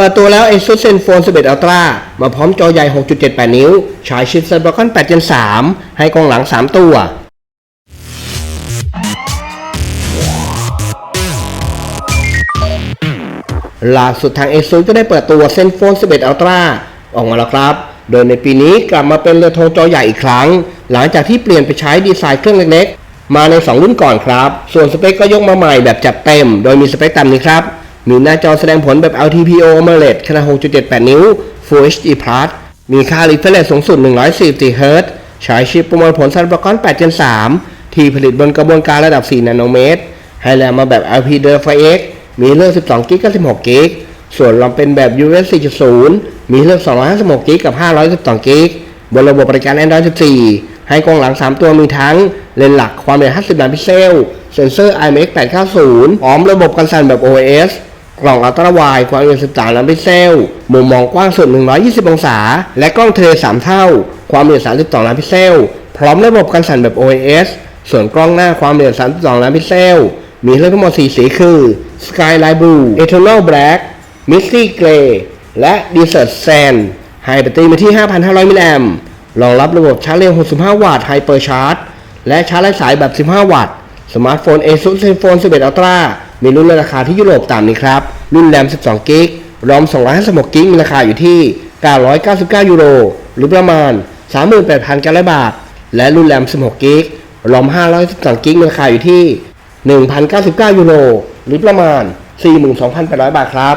ปิดตัวแล้ว ASUS ZenFone 11 Ultra มาพร้อมจอใหญ่ 6.78 นิ้ว ฉายชิป Snapdragon 8 Gen 3 ให้กล้องหลัง 3 ตัว ล่าสุดทาง ASUS ก็ได้เปิดตัว ZenFone 11 Ultra ออกมาแล้วครับ โดยในปีนี้กลับมาเป็นเรือโทรจอใหญ่อีกครั้ง หลังจากที่เปลี่ยนไปใช้ดีไซน์เครื่องเล็กๆ มาใน 2 รุ่นก่อนครับ ส่วนสเปคก็ยกมาใหม่แบบจัดเต็ม โดยมีสเปคตามนี้ครับ มีหน้าจอแสดงผลแบบ LTPO AMOLED ขนาด 6.78 นิ้ว Full HD Plus มีค่า refresh สูงสุด 144 Hz ใช้ชิปประมวลผล Snapdragon 8 Gen 3 ที่ผลิตบนกระบวนการระดับ 4 นาโนเมตร ให้แรงมาแบบ LPDDR5X มีเลือก 12กิกกับ 16กิกส่วนลำเป็นแบบ US 4.0 มีเลือก 256กิกกับ 512กิกบนระบบบริการ Android 14 ให้กล้องหลัง 3 ตัวมีทั้ง เลนส์หลักความละเอียด 50 ล้านพิกเซล เซ็นเซอร์ IMX 890 พร้อมระบบกันสั่นแบบ OIS กล่องอัลตร้าไวด์ความละเอียด13ล้านพิกเซล มุมมองกว้างสุด 120 องศา และกล้องเทเล3 เท่า ความละเอียด32ล้านพิกเซล พร้อมระบบกันสั่นแบบ OIS ส่วนกล้องหน้าความละเอียด32ล้านพิกเซล มีเลือกทั้งหมด 4 สีคือ Skyline Blue Eternal Black Misty Grey และ Desert Sand ให้แบตเตอรี่มาที่ 5,500 มิลลิแอมป์รองรับระบบชาร์จเร็ว 65 วัตต์ Hyper Charge และชาร์จไร้สายแบบ 15 วัตต์ สมาร์ทโฟน ASUS ZenFone 11 Ultra มีรุ่นในราคาที่ยุโรปต่ำนี้ครับ รุ่นแรม 12 กิกรอม 256 กิกมีราคาอยู่ที่ 999 ยูโร หรือประมาณ 38,900 บาท และรุ่นแรม 16 กิกรอม 512 กิกมีราคาอยู่ที่ 1,099 ยูโร หรือประมาณ 42,800 บาทครับ